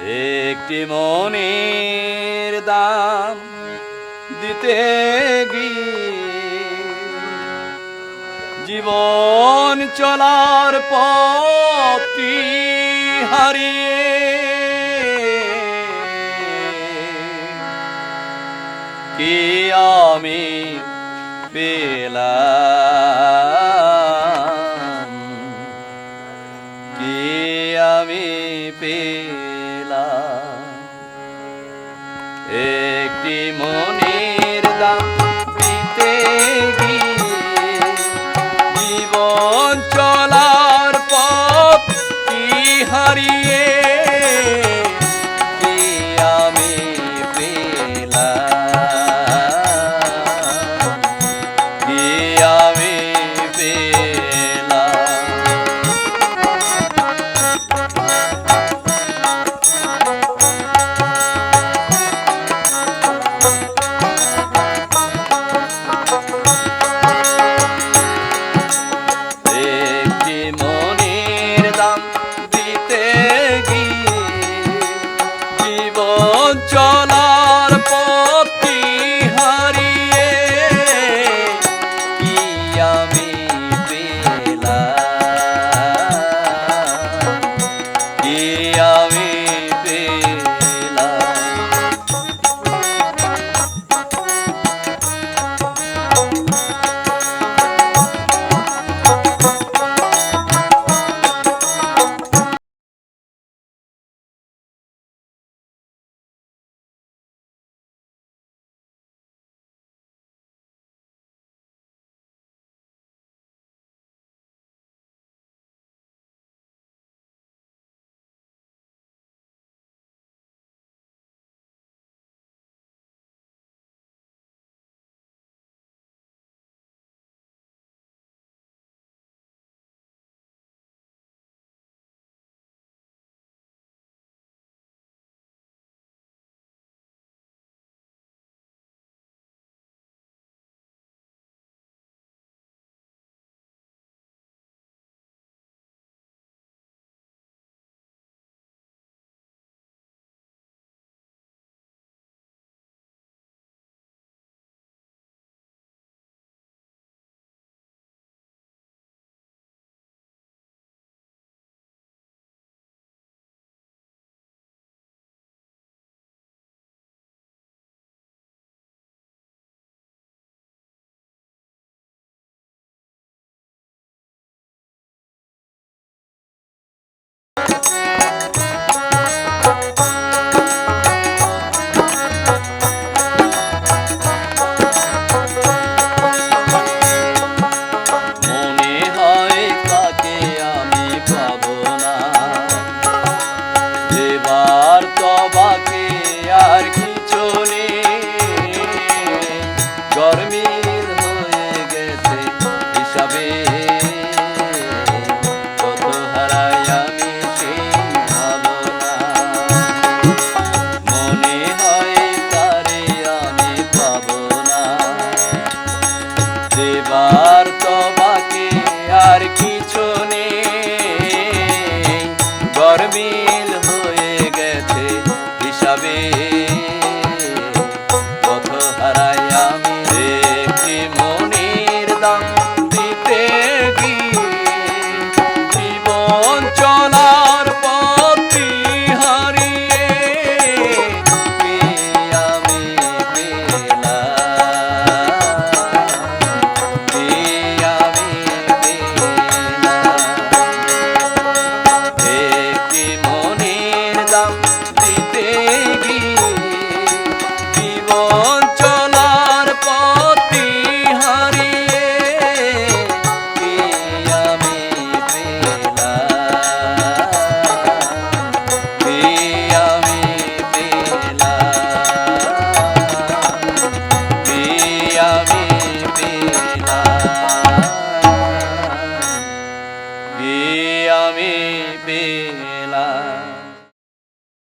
একটি মনের দাম দিতে গিয়ে জীবন চলার পথটি হারিয়ে কি আমি পেলাম? কি আমি পেলাম? একটি família.